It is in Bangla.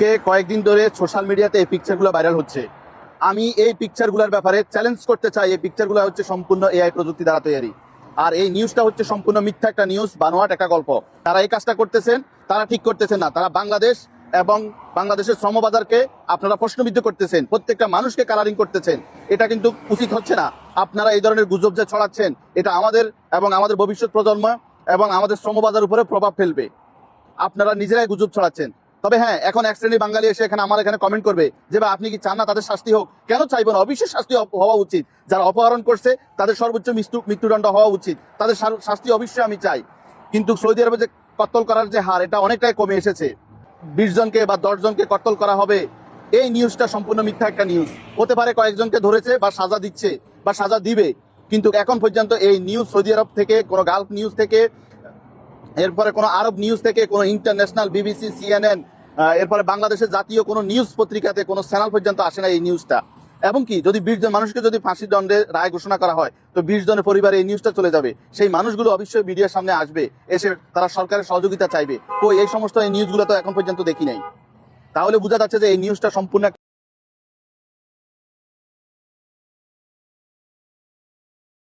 আজকে কয়েকদিন ধরে সোশ্যাল মিডিয়াতে এই পিকচারগুলো ভাইরাল হচ্ছে। আমি এই পিকচারগুলোর ব্যাপারে চ্যালেঞ্জ করতে চাই, এই পিকচারগুলো হচ্ছে সম্পূর্ণ এআই প্রযুক্তি দ্বারা তৈরি। আর এই নিউজটা হচ্ছে সম্পূর্ণ মিথ্যা একটা নিউজ বানোয়াট একটা গল্প। তারা এই কাজটা করতেছেন, তারা ঠিক করতেছেন না। তারা বাংলাদেশ এবং বাংলাদেশের শ্রমবাজারকে আপনারা প্রশ্নবিদ্ধ করতেছেন, প্রত্যেকটা মানুষকে কালারিং করতেছেন। এটা কিন্তু উচিত হচ্ছে না। আপনারা এই ধরনের গুজব যে ছড়াচ্ছেন, এটা আমাদের এবং আমাদের ভবিষ্যৎ প্রজন্ম এবং আমাদের শ্রমবাজার উপরে প্রভাব ফেলবে। আপনারা নিজেরাই গুজব ছড়াচ্ছেন। তবে হ্যাঁ এখন এক শ্রেণি বাঙালি এসে এখানে আমার এখানে কমেন্ট করবে যে, ভাই, আপনি কি চান না তাদের শাস্তি হোক? কেন চাইব না? অবশ্যই শাস্তি হওয়া- হওয়া উচিত। যারা অপহরণ করছে, তাদের সর্বোচ্চ মৃত্যু মৃত্যুদণ্ড হওয়া উচিত। তাদের শাস্তি অবশ্যই আমি চাই। কিন্তু সৌদি আরবে যে কত্তল করার যে হার, এটা অনেকটাই কমে এসেছে। বিশ জনকে বা দশ জনকে কত্তল করা হবে, এই নিউজটা সম্পূর্ণ মিথ্যা একটা নিউজ। হতে পারে কয়েকজনকে ধরেছে বা সাজা দিচ্ছে বা সাজা দিবে, কিন্তু এখন পর্যন্ত এই নিউজ সৌদি আরব থেকে, কোনো গালফ নিউজ থেকে এরপরে কোনো আরব নিউজ থেকে কোনো ইন্টারন্যাশনাল বিবিসি সিএনএন এরপরে বাংলাদেশের জাতীয় কোনো নিউজ পত্রিকাতে কোনো চ্যানেল পর্যন্ত আসে না এই নিউজটা এবং কি, যদি বিশ জন মানুষকে যদি ফাঁসির দণ্ডে রায় ঘোষণা করা হয়, তো বিশ জনের পরিবারে এই নিউজটা চলে যাবে। সেই মানুষগুলো অবশ্যই মিডিয়ার সামনে আসবে, এসে তারা সরকারের সহযোগিতা চাইবে। তো এই সমস্ত এই নিউজগুলো তো এখন পর্যন্ত দেখি নাই। তাহলে বোঝা যাচ্ছে যে এই নিউজটা সম্পূর্ণ